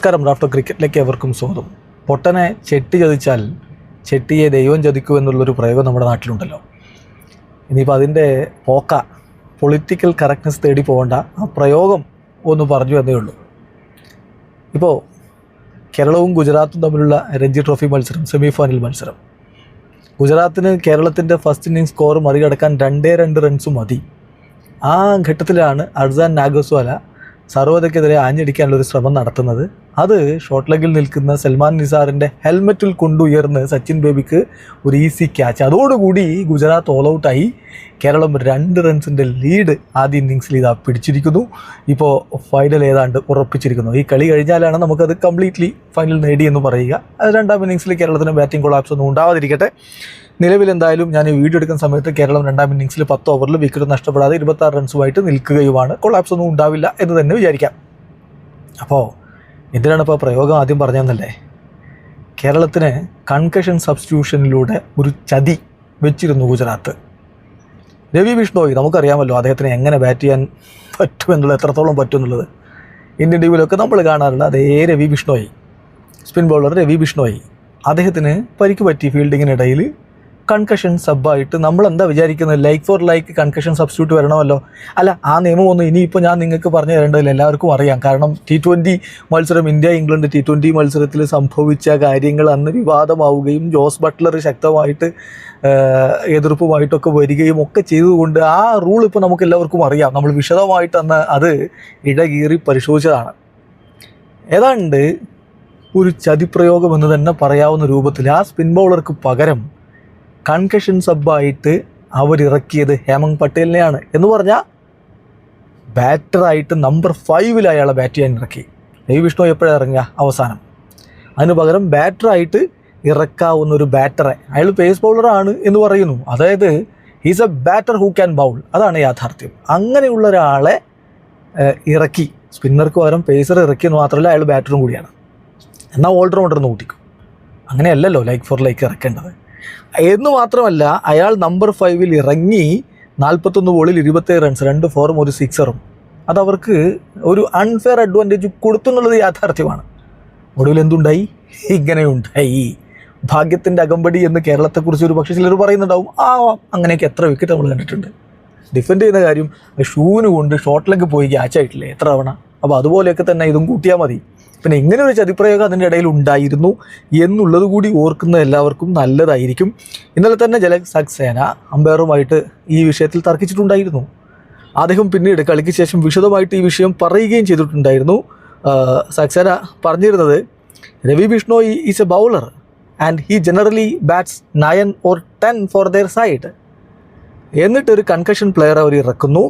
നമസ്കാരം റാഫ്റ്റർ ക്രിക്കറ്റിലേക്ക് എവർക്കും സ്വാഗതം. പൊട്ടനെ ചെട്ടി ചതിച്ചാൽ ചെട്ടിയെ ദൈവം ചതിക്കൂ എന്നുള്ളൊരു പ്രയോഗം നമ്മുടെ നാട്ടിലുണ്ടല്ലോ. ഇനിയിപ്പോൾ അതിന്റെ പോക്ക പൊളിറ്റിക്കൽ കറക്റ്റ്നെസ് തേടി പോകേണ്ട ആ പ്രയോഗം ഒന്ന് പറഞ്ഞു എന്നേ ഉള്ളൂ. ഇപ്പോൾ കേരളവും ഗുജറാത്തും തമ്മിലുള്ള രഞ്ജി ട്രോഫി മത്സരം സെമി ഫൈനൽ മത്സരം. ഗുജറാത്തിന് കേരളത്തിന്റെ ഫസ്റ്റ് ഇന്നിംഗ് സ്കോർ മറികടക്കാൻ രണ്ടേ രണ്ട് റൺസ് മതി. ആ ഘട്ടത്തിലാണ് അർസാൻ നാഗസ്വാല സർവതയ്ക്കെതിരെ ആഞ്ഞടിക്കാനുള്ള ഒരു ശ്രമം നടത്തുന്നത്. അത് ഷോർട്ട് ലെഗിൽ നിൽക്കുന്ന സൽമാൻ നിസാറിന്റെ ഹെൽമെറ്റിൽ കൊണ്ടുയർന്ന് സച്ചിൻ ബേബിക്ക് ഒരു ഈസി ക്യാച്ച് അതോടുകൂടി ഗുജറാത്ത് ഓൾ ഔട്ടായി കേരളം രണ്ട് റൺസിന്റെ ലീഡ് ആദ്യ ഇന്നിങ്സിൽ ഇതാ പിടിച്ചിരിക്കുന്നു. ഇപ്പോൾ ഫൈനൽ ഏതാണ്ട് ഉറപ്പിച്ചിരിക്കുന്നു. ഈ കളി കഴിഞ്ഞാലാണ് നമുക്കത് കംപ്ലീറ്റ്ലി ഫൈനൽ നേടിയെന്ന് പറയുക. രണ്ടാം ഇന്നിങ്സിൽ കേരളത്തിന് ബാറ്റിംഗ് കൊളാപ്സ് ഒന്നും ഉണ്ടാവാതിരിക്കട്ടെ. നിലവിൽ എന്തായാലും ഞാൻ ഈ വീഡിയോ എടുക്കുന്ന സമയത്ത് കേരളം രണ്ടാം ഇന്നിംഗ്സിൽ പത്ത് ഓവറിൽ വിക്കറ്റ് നഷ്ടപ്പെടാതെ ഇരുപത്താറ് റൺസുമായിട്ട് നിൽക്കുകയുമാണ്. കൊളാപ്സ് ഒന്നും ഉണ്ടാവില്ല എന്ന് തന്നെ വിചാരിക്കാം. അപ്പോൾ എന്തിനാണ് ഇപ്പോൾ പ്രയോഗം ആദ്യം പറഞ്ഞതെന്നല്ലേ? കേരളത്തിന് കൺകഷൻ സബ്സ്റ്റിറ്റ്യൂഷനിലൂടെ ഒരു ചതി വെച്ചിരുന്നു ഗുജറാത്ത്. രവി ബിഷ്ണോയി നമുക്കറിയാമല്ലോ അദ്ദേഹത്തിന് എങ്ങനെ ബാറ്റ് ചെയ്യാൻ പറ്റുമെന്നുള്ളത് എത്രത്തോളം പറ്റും എന്നുള്ളത്. ഇന്ത്യൻ ടീമിലൊക്കെ നമ്മൾ കാണാറുള്ള അതേ Ravi Bishnoi. Spin bowler Ravi Bishnoi. അദ്ദേഹത്തിന് പരിക്ക് പറ്റി ഫീൽഡിങ്ങിനിടയിൽ കൺകഷൻ സബ്ബായിട്ട് നമ്മൾ എന്താ വിചാരിക്കുന്നത്? Like for like concussion substitute വരണമല്ലോ? അല്ല ആ നിയമമൊന്നും ഇനിയിപ്പോൾ ഞാൻ നിങ്ങൾക്ക് പറഞ്ഞു തരേണ്ടതില്ല. എല്ലാവർക്കും അറിയാം. കാരണം ടി ട്വന്റി മത്സരം ഇന്ത്യ ഇംഗ്ലണ്ട് ടി ട്വന്റി മത്സരത്തിൽ സംഭവിച്ച കാര്യങ്ങൾ അന്ന് വിവാദമാവുകയും ജോസ് ബട്ട്ലർ ശക്തമായിട്ട് എതിർപ്പുമായിട്ടൊക്കെ വരികയും ഒക്കെ ചെയ്തുകൊണ്ട് ആ റൂൾ ഇപ്പോൾ നമുക്ക് എല്ലാവർക്കും അറിയാം. നമ്മൾ വിശദമായിട്ട് അന്ന് അത് ഇടകീറി പരിശോധിച്ചതാണ്. ഏതാണ്ട് ഒരു ചതിപ്രയോഗം എന്ന് തന്നെ പറയാവുന്ന രൂപത്തിൽ ആ സ്പിൻ ബൗളർക്ക് പകരം കൺകഷൻ സബ്ബായിട്ട് അവരിറക്കിയത് ഹേമങ് പട്ടേലിനെയാണ്. എന്ന് പറഞ്ഞാൽ ബാറ്ററായിട്ട് നമ്പർ ഫൈവിൽ അയാളെ ബാറ്റ് ചെയ്യാൻ ഇറക്കി. രവി വിഷ്ണു എപ്പോഴാണ് ഇറങ്ങുക? അവസാനം. അതിന് പകരം ബാറ്ററായിട്ട് ഇറക്കാവുന്ന ഒരു ബാറ്ററെ. അയാൾ പേസ് ബൗളറാണ് എന്ന് പറയുന്നു. അതായത് he's a batter who can bowl അതാണ് യാഥാർത്ഥ്യം. അങ്ങനെയുള്ള ഒരാളെ ഇറക്കി. സ്പിന്നർക്ക് പകരം പേസർ ഇറക്കിയെന്ന് മാത്രമല്ല അയാൾ ബാറ്ററും കൂടിയാണ്. എന്നാൽ ഓൾറൗണ്ടർ എന്ന് കൂട്ടിക്കും. അങ്ങനെയല്ലല്ലോ ലൈക്ക് ഫോർ ലൈക്ക് ഇറക്കേണ്ടത്. എന്ന് മാത്രമല്ല അയാൾ നമ്പർ ഫൈവിൽ ഇറങ്ങി നാൽപ്പത്തൊന്ന് ബോളിൽ ഇരുപത്തേഴ് റൺസ് രണ്ട് ഫോറും ഒരു സിക്സറും അതവർക്ക് ഒരു അൺഫെയർ അഡ്വാന്റേജ് കൊടുത്തു എന്നുള്ളത് യാഥാർത്ഥ്യമാണ്. ഒടുവിൽ എന്തുണ്ടായി? ഇങ്ങനെയുണ്ടായി. ഭാഗ്യത്തിന്റെ അകമ്പടി എന്ന് കേരളത്തെക്കുറിച്ച് ഒരു പക്ഷേ ചിലർ പറയുന്നുണ്ടാവും. ആ അങ്ങനെയൊക്കെ എത്ര വിക്കറ്റ് നമ്മൾ കണ്ടിട്ടുണ്ട്. ഡിഫെൻഡ് ചെയ്യുന്ന കാര്യം ഷൂവിന് കൊണ്ട് ഷോട്ടിലേക്ക് പോയി ക്യാച്ച് ആയിട്ടില്ലേ? എത്ര തവണ? അപ്പോൾ അതുപോലെയൊക്കെ തന്നെ ഇതും കൂട്ടിയാൽ മതി. പിന്നെ ഇങ്ങനെ ഒരു ചതിപ്രയോഗം അതിന്റെ ഇടയിൽ ഉണ്ടായിരുന്നു എന്നുള്ളത് കൂടി ഓർക്കുന്ന എല്ലാവർക്കും നല്ലതായിരിക്കും. ഇന്നലെ തന്നെ ജല സക്സേന അമ്പയറുമായിട്ട് ഈ വിഷയത്തിൽ തർക്കിച്ചിട്ടുണ്ടായിരുന്നു. അദ്ദേഹം പിന്നീട് കളിക്ക് ശേഷം വിശദമായിട്ട് ഈ വിഷയം പറയുകയും ചെയ്തിട്ടുണ്ടായിരുന്നു. സക്സേന പറഞ്ഞിരുന്നത് Ravi Bishnoi is a bowler and he generally bats nine or ten for their side എന്നിട്ട് ഒരു കൺകഷൻ പ്ലെയർ അവർ ഇറക്കുന്നു.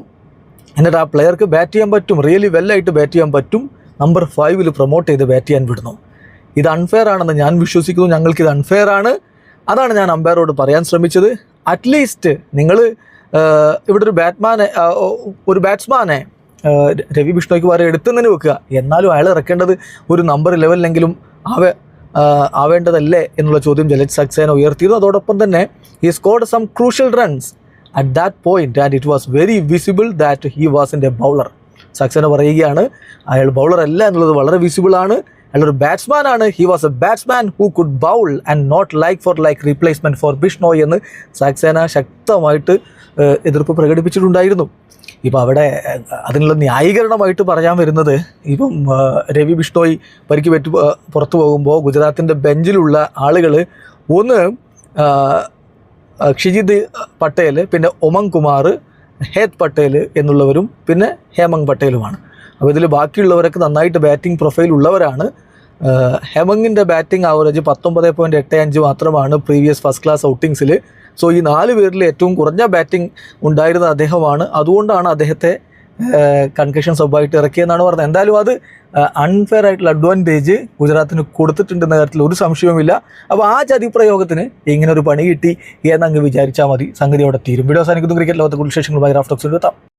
എന്നിട്ട് ആ പ്ലെയർക്ക് ബാറ്റ് ചെയ്യാൻ പറ്റും റിയലി വെല്ലായിട്ട് ബാറ്റ് ചെയ്യാൻ പറ്റും. നമ്പർ ഫൈവിൽ പ്രൊമോട്ട് ചെയ്ത് ബാറ്റ് ചെയ്യാൻ വിടുന്നു. ഇത് അൺഫെയർ ആണെന്ന് ഞാൻ വിശ്വസിക്കുന്നു. ഞങ്ങൾക്ക് ഇത് അൺഫെയർ ആണ്. അതാണ് ഞാൻ അമ്പയറോട് പറയാൻ ശ്രമിച്ചത്. അറ്റ്ലീസ്റ്റ് നിങ്ങൾ ഇവിടെ ഒരു ബാറ്റ്മാനെ ഒരു ബാറ്റ്സ്മാനെ രവി ബിഷ്ണോയ്ക്ക് എടുത്തു എടുത്തുതന്നെ വെക്കുക. എന്നാലും അയാൾ ഇറക്കേണ്ടത് ഒരു നമ്പർ ലെവലിലെങ്കിലും ആവ ആവേണ്ടതല്ലേ എന്നുള്ള ചോദ്യം ജലജ് സക്സേന ഉയർത്തിയിരുന്നു. അതോടൊപ്പം തന്നെ ഈ scored some crucial runs at that point and it was very visible that he was in a bowler Saxena പറയുകയാണ് അയാൾ ബൗളർ അല്ല എന്നുള്ളത് വളരെ വിസിബിൾ ആണ്. അയാൾ ഒരു ബാറ്റ്സ്മാൻ ആണ്. He was a batsman who could bowl and not like for like replacement for Bishnoi എന്ന് സക്സേന ശക്തമായിട്ട് എതിർപ്പ് പ്രകടിപ്പിച്ചിട്ടുണ്ടായിരുന്നു. ഇപ്പോൾ അവിടെ അതിനുള്ള ന്യായീകരണമായിട്ട് പറയാൻ വരുന്നത് ഇപ്പം രവി ബിഷ്ണോയ് പരിക്ക് പറ്റി പുറത്തു പോകുമ്പോൾ ഗുജറാത്തിന്റെ ബെഞ്ചിലുള്ള ആളുകൾ ഒന്ന് ഷിജിത് പട്ടേൽ പിന്നെ ഒമങ് കുമാർ ഹേത് പട്ടേൽ എന്നുള്ളവരും പിന്നെ ഹേമങ് പട്ടേലുമാണ്. അപ്പോൾ ഇതിൽ ബാക്കിയുള്ളവരൊക്കെ നന്നായിട്ട് ബാറ്റിംഗ് പ്രൊഫൈൽ ഉള്ളവരാണ്. ഹെമങ്ങിന്റെ ബാറ്റിംഗ് ആവറേജ് പത്തൊമ്പത് പോയിന്റ് എട്ട് അഞ്ച് മാത്രമാണ് പ്രീവിയസ് ഫസ്റ്റ് ക്ലാസ് ഔട്ടിങ്സിൽ സോ ഈ നാല് പേരിൽ ഏറ്റവും കുറഞ്ഞ ബാറ്റിംഗ് ഉണ്ടായിരുന്ന അദ്ദേഹമാണ്. അതുകൊണ്ടാണ് അദ്ദേഹത്തെ കൺകഷൻ സ്വഭാവമായിട്ട് ഇറക്കിയെന്നാണ് പറഞ്ഞത്. എന്തായാലും അത് അൺഫെയർ ആയിട്ടുള്ള അഡ്വാന്റേജ് ഗുജറാത്തിന് കൊടുത്തിട്ടുണ്ടെന്ന കാര്യത്തിൽ ഒരു സംശയവുമില്ല. അപ്പോൾ ആ ചതിപ്രയോഗത്തിന് ഇങ്ങനെ ഒരു പണി കിട്ടി എന്നങ്ങ് വിചാരിച്ചാൽ മതി. സംഗതി അവിടെ തീരും. വീഡിയോ അവസാനിക്കുന്നു. ക്രിക്കറ്റ് ലോകത്തെ കുറിച്ച് വിശേഷങ്ങളുമായി റാഫ്റ്റോക്സിൽ എത്താം.